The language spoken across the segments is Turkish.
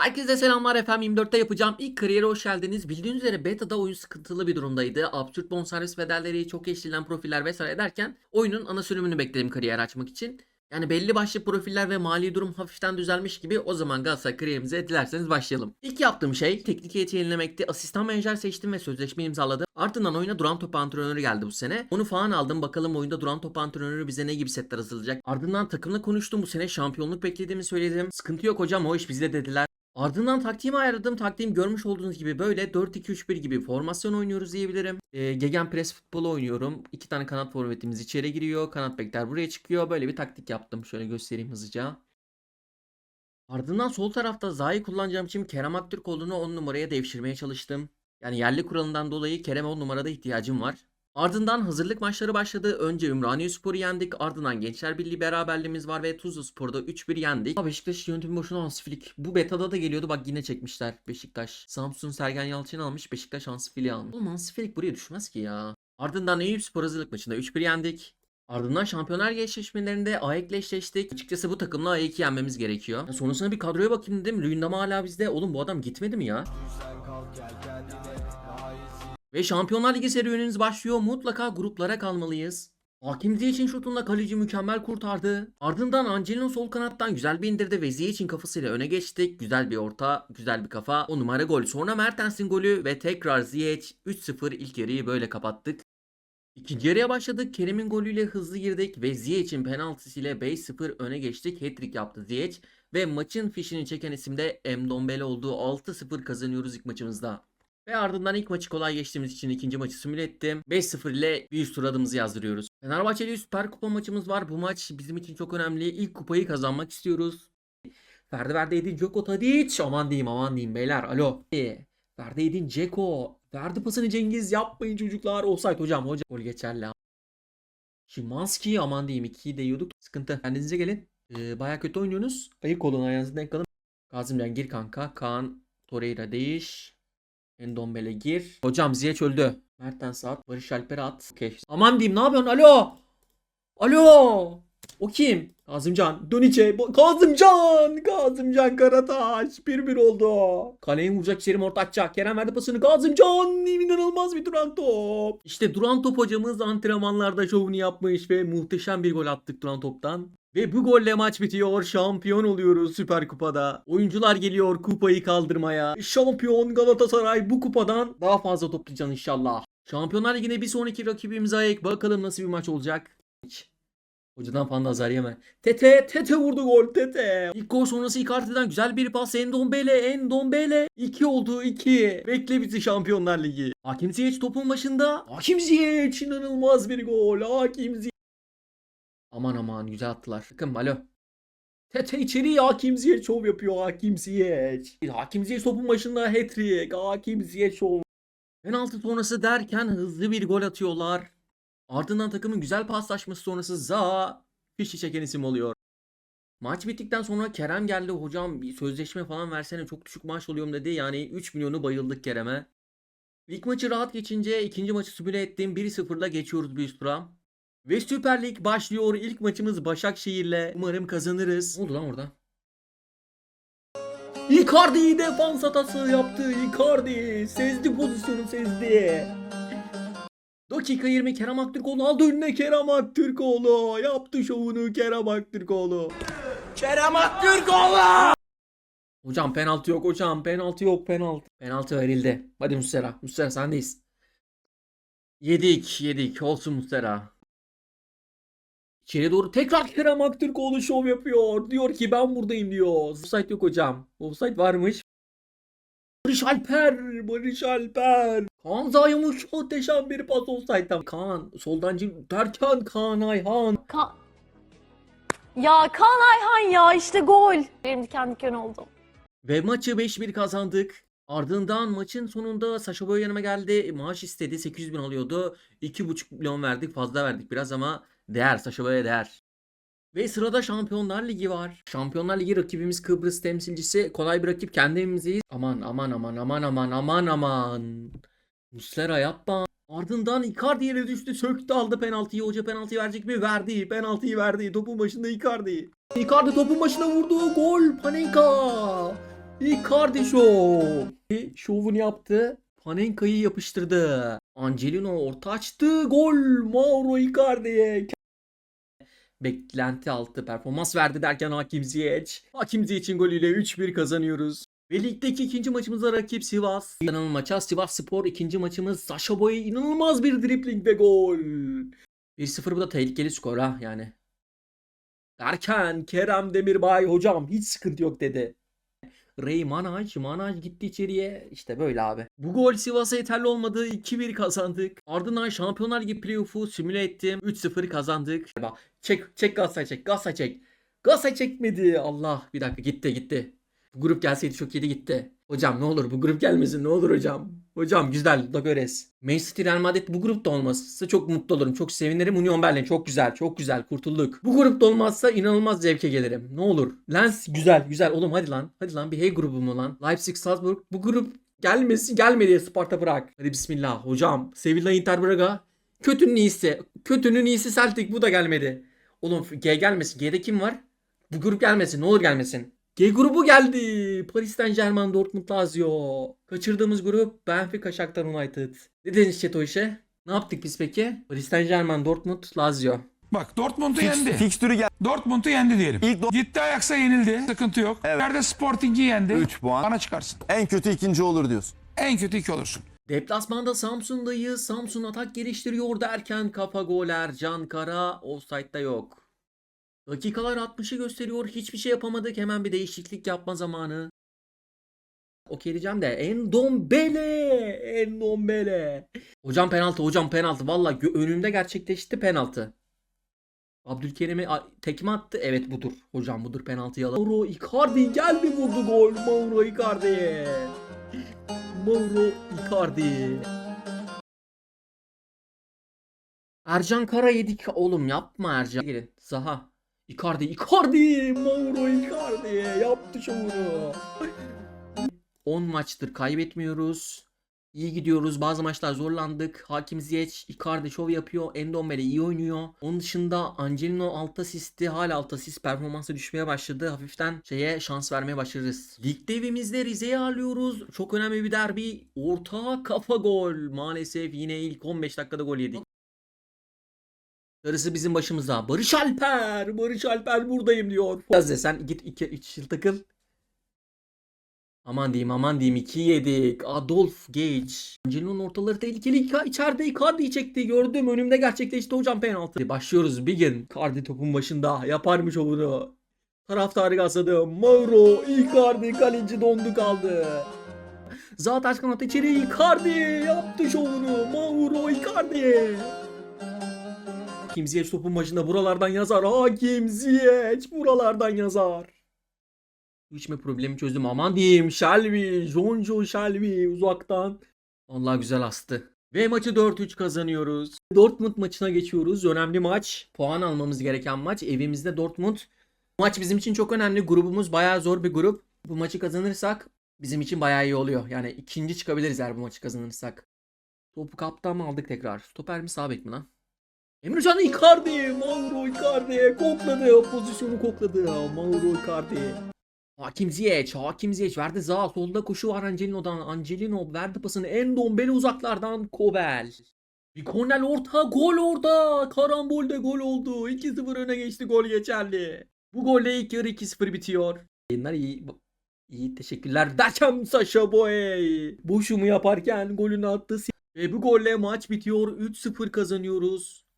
Herkese selamlar efendim 24'te yapacağım ilk kariyere hoş geldiniz. Bildiğiniz üzere beta'da oyun sıkıntılı bir durumdaydı. Absürt bonservis bedelleri, çok eşlenen profiller vesaire ederken oyunun ana sürümünü bekledim kariyer açmak için. Yani belli başlı profiller ve mali durum hafiften düzelmiş gibi o zaman Galatasaray kariyerimize dilerseniz başlayalım. İlk yaptığım şey teknik heyeti yenilemekti. Asistan menajer seçtim ve sözleşme imzaladım. Ardından oyuna duran top antrenörü geldi bu sene. Onu falan aldım. Bakalım oyunda duran top antrenörü bize ne gibi setler hazırlayacak. Ardından takımla konuştum. Bu sene şampiyonluk beklediğimi söyledim. Sıkıntı yok hocam o iş bizde dediler. Ardından taktiğimi ayarladım. Taktiğim görmüş olduğunuz gibi böyle 4-2-3-1 gibi formasyon oynuyoruz diyebilirim. E, Gegenpress futbolu oynuyorum. İki tane kanat forvetimiz içeri giriyor. Kanat bekler buraya çıkıyor. Böyle bir taktik yaptım. Şöyle göstereyim hızlıca. Ardından sol tarafta Zaha'yı kullanacağım için Kerem Aktürkoğlu'nu 10 numaraya devşirmeye çalıştım. Yani yerli kuralından dolayı Kerem'e 10 numarada ihtiyacım var. Ardından hazırlık maçları başladı. Önce Ümraniye Spor'u yendik. Ardından Gençler Birliği beraberliğimiz var ve Tuzla Spor'da 3-1 yendik. Aa, Beşiktaş yönetimi boşuna Hansfilik. Bu betada da geliyordu. Bak yine çekmişler Beşiktaş. Samsun Sergen Yalçın almış. Beşiktaş Hansfilik'i almış. Oğlum Hansfilik buraya düşmez ki ya. Ardından Eyüp Spor hazırlık maçında 3-1 yendik. Ardından Şampiyonlar Ligi eşleşmelerinde AEK'le eşleştik. Açıkçası bu takımla AEK'i yenmemiz gerekiyor. Ya sonrasında bir kadroya bakayım dedim. Luyendama hala bizde. Oğlum bu adam gitmedi mi ya? Ve Şampiyonlar Ligi serüveniniz başlıyor. Mutlaka gruplara kalmalıyız. Hakim için şutunda kaleci mükemmel kurtardı. Ardından Angelino sol kanattan güzel bir indirdi ve Ziyech'in kafasıyla öne geçtik. Güzel bir orta, güzel bir kafa. O numara gol. Sonra Mertens'in golü ve tekrar Ziyech 3-0 ilk yarıyı böyle kapattık. İkinci yarıya başladık. Kerem'in golüyle hızlı girdik ve Ziyech'in penaltısıyla 5-0 öne geçtik. Hat-trick yaptı Ziyech ve maçın fişini çeken isim de Mdombele oldu. 6-0 kazanıyoruz ilk maçımızda. Ve ardından ilk maçı kolay geçtiğimiz için ikinci maçı simüle ettim. 5-0 ile bir üst tur adımızı yazdırıyoruz. Fenerbahçe ile Süper Kupa maçımız var. Bu maç bizim için çok önemli. İlk kupayı kazanmak istiyoruz. Ferdi Verdi Edin Dzeko Tadic. Aman diyeyim aman diyeyim beyler. Alo. Ferdi Edin Dzeko. Verdi pasını Cengiz yapmayın çocuklar. Offside hocam hocam. Gol geçerli. Şimanski aman diyeyim 2'yi de yiyorduk. Sıkıntı. Kendinize gelin. Ee, Baya kötü oynuyorsunuz. Ayık olun ayağınızı denk alın. Kazımcan gir kanka. Kaan Torreira değiş. Endombele gir. Hocam Ziyech öldü. Mertens at. Barış Alper'e at. Okey. Aman diyeyim ne yapıyorsun? Alo. Alo. O kim? Kazımcan. Dön içe. Ba- Kazımcan. Kazımcan Karataş. 1-1 oldu. Kaleye vuracak içeri orta atacak. Kerem verdi pasını. Kazımcan. inanılmaz bir duran top. İşte duran top hocamız antrenmanlarda şovunu yapmış ve muhteşem bir gol attık duran toptan. Ve bu golle maç bitiyor. Şampiyon oluyoruz Süper Kupa'da. Oyuncular geliyor kupayı kaldırmaya. Şampiyon Galatasaray bu kupadan daha fazla toplayacağız inşallah. Şampiyonlar Ligi'nde bir sonraki rakibimiz Ayek. Bakalım nasıl bir maç olacak. Hiç. Hocadan falan azar yeme. Tete, Tete vurdu gol Tete. İlk gol sonrası Icardi'den güzel bir pas. Endombele, Endombele. 2 oldu 2. Bekle bizi Şampiyonlar Ligi. Hakim Ziyech topun başında. Hakim Ziyech inanılmaz bir gol. Hakim Ziyech. Aman aman güzel attılar. Bakın alo. Tete içeri Hakim Ziyech şov yapıyor Hakim Ziyech. Hakim Ziyech topun başında hat-trick. Hakim Ziyech şov. Penaltı sonrası derken hızlı bir gol atıyorlar. Ardından takımın güzel paslaşması sonrası Zaha fişi çeken isim oluyor. Maç bittikten sonra Kerem geldi hocam bir sözleşme falan versene çok düşük maaş alıyorum dedi. Yani 3 milyonu bayıldık Kerem'e. İlk maçı rahat geçince ikinci maçı simüle ettim. 1-0'la geçiyoruz bir üst tura. Ve Süper Lig başlıyor. İlk maçımız Başakşehir'le. Umarım kazanırız. Ne oldu lan orada? Icardi defans hatası yaptı. Icardi sezdi pozisyonu sezdi. Dakika 20 Kerem Aktürkoğlu aldı önüne Kerem Aktürkoğlu. Yaptı şovunu Kerem Aktürkoğlu. Kerem Aktürkoğlu! Hocam penaltı yok hocam. Penaltı yok penaltı. Penaltı verildi. Hadi Muslera. Muslera sendeyiz. Yedik yedik. Olsun Muslera. İçeri doğru tekrar Kerem Aktürkoğlu şov yapıyor. Diyor ki ben buradayım diyor. Offside yok hocam. Offside varmış. Barış Alper. Barış Alper. Kaan Zayamış muhteşem bir pas offside'dan. Kaan soldan derken Kaan Ayhan. Ka ya Kaan Ayhan ya işte gol. Benim diken diken oldum. Ve maçı 5-1 kazandık. Ardından maçın sonunda Saşa Boy yanıma geldi. Maaş istedi. 800 bin alıyordu. 2,5 milyon verdik. Fazla verdik biraz ama değer. Saşa Boy'a değer. Ve sırada Şampiyonlar Ligi var. Şampiyonlar Ligi rakibimiz Kıbrıs temsilcisi. Kolay bir rakip kendi. Aman aman aman aman aman aman aman. Muslera yapma. Ardından Icardi yere düştü. Söktü aldı penaltıyı. Hoca penaltıyı verecek mi? Verdi. Penaltıyı verdi. Topun başında Icardi. Icardi topun başına vurdu. Gol. Panenka. Icardi Show. Şovunu yaptı. Panenka'yı yapıştırdı. Angelino orta açtı. Gol. Mauro Icardi'ye. Beklenti altı performans verdi derken Hakim Ziyech. Hakim Ziyech'in golüyle 3-1 kazanıyoruz. Ve ligdeki ikinci maçımızda rakip Sivas. İnanılmaz maça Sivas Spor ikinci maçımız Sasha Boy inanılmaz bir dribling ve gol. 1-0 bu da tehlikeli skor ha yani. Derken Kerem Demirbay hocam hiç sıkıntı yok dedi. Ray Manaj, Manaj gitti içeriye. İşte böyle abi. Bu gol Sivas'a yeterli olmadı. 2-1 kazandık. Ardından Şampiyonlar Ligi playoff'u simüle ettim. 3-0 kazandık. Bak, Çek, çek Galatasaray çek. Galatasaray çek. Galatasaray çekmedi. Allah bir dakika gitti gitti. Bu grup gelseydi çok iyiydi gitti. Hocam ne olur bu grup gelmesin ne olur hocam. Hocam güzel da görez. Manchester Real Madrid bu grupta olmazsa çok mutlu olurum. Çok sevinirim. Union Berlin çok güzel çok güzel kurtulduk. Bu grupta olmazsa inanılmaz zevke gelirim. Ne olur. Lens güzel güzel oğlum hadi lan. Hadi lan bir hey grubu mu lan? Leipzig Salzburg bu grup gelmesin gelmedi Sparta bırak. Hadi bismillah hocam. Sevilla Inter Braga. Kötünün iyisi. Kötünün iyisi Celtic bu da gelmedi. Oğlum G gelmesin. G'de kim var? Bu grup gelmesin. Ne olur gelmesin. G grubu geldi. Paris Saint Germain, Dortmund, Lazio. Kaçırdığımız grup Benfica, Shakhtar United. Ne dediniz chat o işe? Ne yaptık biz peki? Paris Saint Germain, Dortmund, Lazio. Bak Dortmund'u Fix, yendi. fikstürü gel. Dortmund'u yendi diyelim. İlk do- Gitti Ajax'a yenildi. Sıkıntı yok. Evet. Nerede Sporting'i yendi. 3 puan. Bana çıkarsın. En kötü ikinci olur diyorsun. En kötü iki olursun. Deplasmanda Samsun'dayız. Samsun atak geliştiriyor derken kafa goler. Can Kara offside'da yok. Dakikalar 60'ı gösteriyor. Hiçbir şey yapamadık. Hemen bir değişiklik yapma zamanı. Okey diyeceğim de Endombele. Endombele. Hocam penaltı hocam penaltı. Valla önümde gerçekleşti penaltı. Abdülkerim'e tekme attı. Evet budur. Hocam budur penaltıyı alalım. Mauro Icardi geldi vurdu gol. Mauro Icardi. Mauro Icardi. Ercan Kara yedik. Oğlum yapma Ercan. Gelin. Zaha. Icardi. Icardi. Mauro Icardi. Yaptı şovunu. 10 maçtır kaybetmiyoruz. İyi gidiyoruz. Bazı maçlar zorlandık. Hakim Ziyech, Icardi şov yapıyor. Endombele iyi oynuyor. Onun dışında Angelino alt asisti. Hala alt asist performansı düşmeye başladı. Hafiften şeye şans vermeye başlarız. Ligde evimizde Rize'yi ağırlıyoruz. Çok önemli bir derbi. Orta kafa gol. Maalesef yine ilk 15 dakikada gol yedik. Darısı bizim başımıza. Barış Alper. Barış Alper buradayım diyor. Gazze sen git 2 3 yıl takıl. Aman diyeyim aman diyeyim 2 yedik. Adolf Gage. Angelino'nun ortaları tehlikeli. İçeride Icardi'yi çekti. Gördüm önümde gerçekleşti hocam penaltı. Başlıyoruz bir gün. Icardi topun başında. Yaparmış o bunu. Taraftarı gazladı. Mauro Icardi kaleci dondu kaldı. Zaten kanat içeri Icardi yaptı şovunu. Mauro Icardi. Hakim Ziyech topun başında buralardan yazar. Hakim Ziyech buralardan yazar. İçme problemi çözdüm. Aman diyeyim Shelby. Jonjo Shelby uzaktan. Allah güzel astı. Ve maçı 4-3 kazanıyoruz. Dortmund maçına geçiyoruz. Önemli maç. Puan almamız gereken maç. Evimizde Dortmund. Bu maç bizim için çok önemli. Grubumuz bayağı zor bir grup. Bu maçı kazanırsak bizim için bayağı iyi oluyor. Yani ikinci çıkabiliriz eğer bu maçı kazanırsak. Topu kaptan mı aldık tekrar? Stoper mi sağ bek mi lan? Emrecan Icardi, Mauro Icardi kokladı, pozisyonu kokladı. Mauro Icardi. Hakim Ziyech, Hakim Ziyech verdi Zaha solda koşu var Angelino'dan. Angelino verdi pasını Endombele uzaklardan Kobel. Bir kornel orta gol orada. Karambolde gol oldu. 2-0 öne geçti gol geçerli. Bu golle ilk yarı 2-0 bitiyor. Yayınlar iyi. İyi teşekkürler. Derken Sasha Boy. Boşumu yaparken golünü attı. Ve bu golle maç bitiyor. 3-0 kazanıyoruz.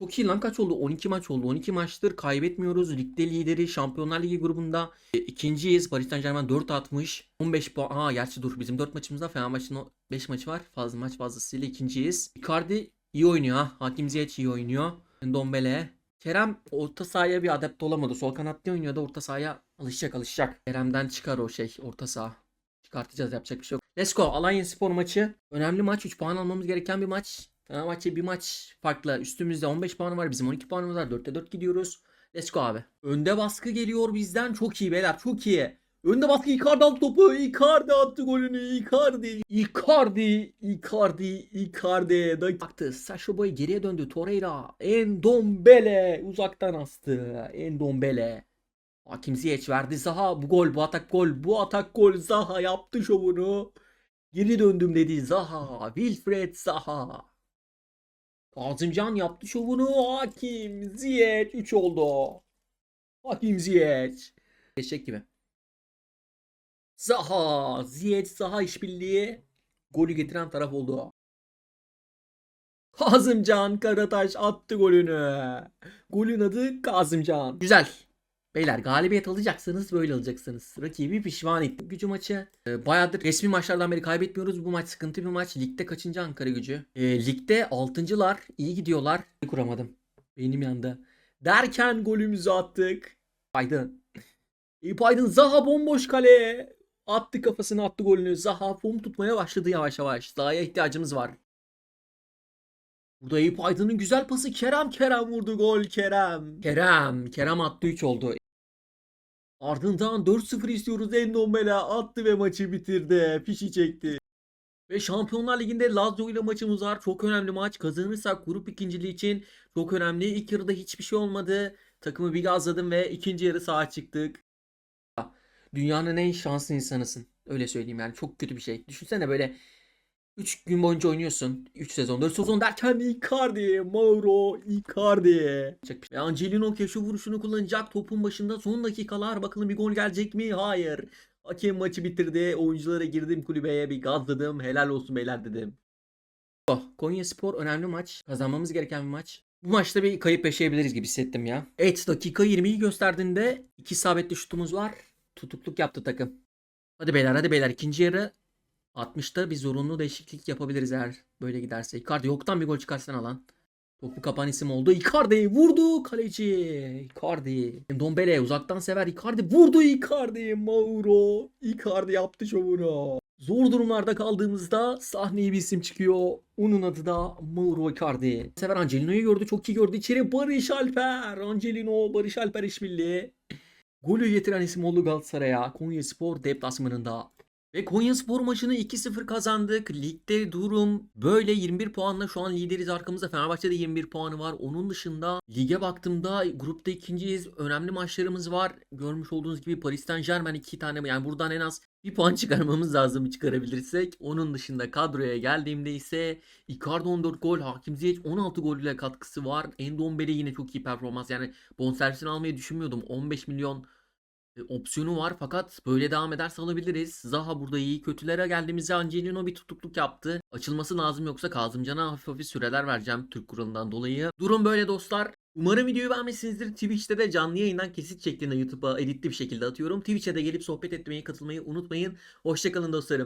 Çok iyi lan kaç oldu? 12 maç oldu. 12 maçtır kaybetmiyoruz. Ligde lideri Şampiyonlar Ligi grubunda e, ikinciyiz. Paris Saint Germain 4 atmış. 15 puan. Aa gerçi dur bizim 4 maçımızda Fenerbahçe'nin o 5 maçı var. Fazla maç fazlasıyla ikinciyiz. Icardi iyi oynuyor ha. Hakim Ziyech iyi oynuyor. Dombele. Kerem orta sahaya bir adapte olamadı. Sol kanatta oynuyordu. Orta sahaya alışacak alışacak. Kerem'den çıkar o şey orta saha. Çıkartacağız yapacak bir şey yok. Let's go. Alanya Spor maçı. Önemli maç. 3 puan almamız gereken bir maç. Fenerbahçe bir maç farklı. Üstümüzde 15 puan var. Bizim 12 puanımız var. 4'te 4 gidiyoruz. Let's go abi. Önde baskı geliyor bizden. Çok iyi beyler. Çok iyi. Önde baskı Icardi aldı topu. Icardi attı golünü. Icardi. Icardi. Icardi. Icardi. Baktı. Sasha Boy geriye döndü. Torreira. Endombele. Uzaktan astı. Endombele. Hakim Ziyech verdi Zaha. Bu gol, bu atak gol, bu atak gol. Zaha yaptı şovunu. Geri döndüm dedi Zaha. Wilfred Zaha. Kazımcan yaptı şovunu. Hakim Ziyech 3 oldu. Hakim Ziyech. Eşek gibi. Zaha. Ziyech Zaha işbirliği. Golü getiren taraf oldu. Kazımcan Karataş attı golünü. Golün adı Kazımcan. Güzel. Beyler galibiyet alacaksanız böyle alacaksınız. Rakibi pişman etti. Gücü maçı. E, bayağıdır resmi maçlardan beri kaybetmiyoruz. Bu maç sıkıntı bir maç. Ligde kaçıncı Ankara gücü? E, ligde altıncılar. iyi gidiyorlar. Kuramadım. Beynim yandı. Derken golümüzü attık. Aydın. İyi Aydın Zaha bomboş kale. Attı kafasını attı golünü. Zaha form tutmaya başladı yavaş yavaş. Zaha'ya ihtiyacımız var. Burada Eyüp Aydın'ın güzel pası Kerem Kerem vurdu gol Kerem. Kerem. Kerem attı 3 oldu. Ardından 4-0 istiyoruz Endombele attı ve maçı bitirdi. Fişi çekti. Ve Şampiyonlar Ligi'nde Lazio ile maçımız var. Çok önemli maç. Kazanırsak grup ikinciliği için çok önemli. İlk yarıda hiçbir şey olmadı. Takımı bir gazladım ve ikinci yarı sağa çıktık. Dünyanın en şanslı insanısın. Öyle söyleyeyim yani. Çok kötü bir şey. Düşünsene böyle 3 gün boyunca oynuyorsun. 3 sezon, 4 sezon derken Icardi, Mauro Icardi. Ve Angelino keşo vuruşunu kullanacak topun başında son dakikalar. Bakalım bir gol gelecek mi? Hayır. Hakem maçı bitirdi. Oyunculara girdim kulübeye bir gazladım. Helal olsun beyler dedim. Oh, Konya Spor önemli maç. Kazanmamız gereken bir maç. Bu maçta bir kayıp yaşayabiliriz gibi hissettim ya. Evet dakika 20'yi gösterdiğinde iki isabetli şutumuz var. Tutukluk yaptı takım. Hadi beyler hadi beyler ikinci yarı 60'ta bir zorunlu değişiklik yapabiliriz eğer böyle giderse. Icardi yoktan bir gol çıkarsana lan. Topu kapan isim oldu. Icardi vurdu kaleci. Icardi. Dombele uzaktan sever. Icardi vurdu Icardi. Mauro. Icardi yaptı şovunu. Zor durumlarda kaldığımızda sahneye bir isim çıkıyor. Onun adı da Mauro Icardi. Sever Angelino'yu gördü. Çok iyi gördü. İçeri Barış Alper. Angelino, Barış Alper işbirliği. Golü getiren isim oldu Galatasaray'a. Konya Spor deplasmanında. Ve Konya Spor maçını 2-0 kazandık. Ligde durum böyle 21 puanla şu an lideriz arkamızda. Fenerbahçe'de 21 puanı var. Onun dışında lige baktığımda grupta ikinciyiz. Önemli maçlarımız var. Görmüş olduğunuz gibi Paris Saint Germain 2 tane yani buradan en az bir puan çıkarmamız lazım çıkarabilirsek. Onun dışında kadroya geldiğimde ise Icardi 14 gol, Hakim Ziyech 16 gol ile katkısı var. Endombele yine çok iyi performans. Yani bonservisini almayı düşünmüyordum. 15 milyon opsiyonu var fakat böyle devam ederse alabiliriz. Zaha burada iyi. Kötülere geldiğimizde Angelino bir tutukluk yaptı. Açılması lazım yoksa Kazımcan'a hafif hafif süreler vereceğim Türk kuralından dolayı. Durum böyle dostlar. Umarım videoyu beğenmişsinizdir. Twitch'te de canlı yayından kesit şeklinde YouTube'a editli bir şekilde atıyorum. Twitch'e de gelip sohbet etmeyi, katılmayı unutmayın. Hoşçakalın dostlarım.